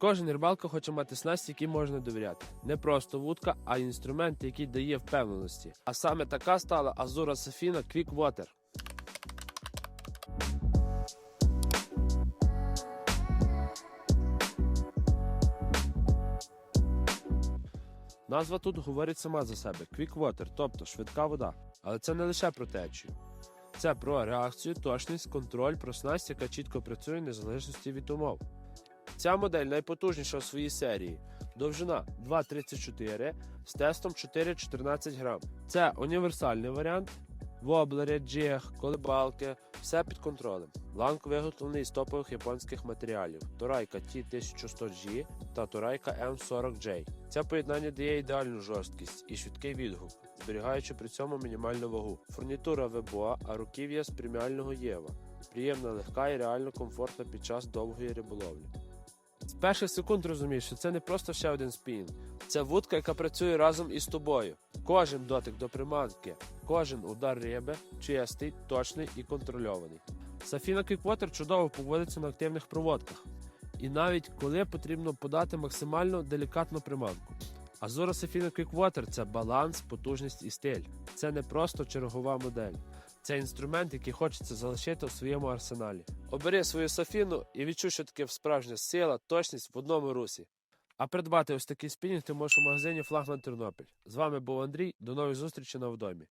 Кожен рибалка хоче мати снасть, якій можна довіряти. Не просто вудка, а інструмент, який дає впевненості. А саме така стала Азура Сафіна Quick Water. Назва тут говорить сама за себе Quick Water, тобто швидка вода. Але це не лише про течію. Це про реакцію, точність, контроль, про снасть, яка чітко працює в незалежності від умов. Ця модель найпотужніша у своїй серії. Довжина 2,34 з тестом 4,14 грам. Це універсальний варіант. Воблери, джиг, колебалки, все під контролем. Ланк виготовлений з топових японських матеріалів: Торайка T1100G та Торайка M40J. Це поєднання дає ідеальну жорсткість і швидкий відгук, зберігаючи при цьому мінімальну вагу. Фурнітура Вебоа, а руків'я з преміального Єва. Приємна, легка і реально комфортна під час довгої риболовлі. З перших секунд розумієш, що це не просто ще один спінінг. Це вудка, яка працює разом із тобою. Кожен дотик до приманки, кожен удар риби чистий, точний і контрольований. Сафіна Квіквотер чудово поводиться на активних проводках. І навіть коли потрібно подати максимально делікатну приманку. Азура Сафіна Квіквотер це баланс, потужність і стиль. Це не просто чергова модель. Це інструмент, який хочеться залишити у своєму арсеналі. Обери свою Сафіну і відчуй, що таке справжня сила, точність в одному русі. А придбати ось такий спінінг ти можеш у магазині Флагман Тернопіль. З вами був Андрій. До нових зустрічей на вдомі.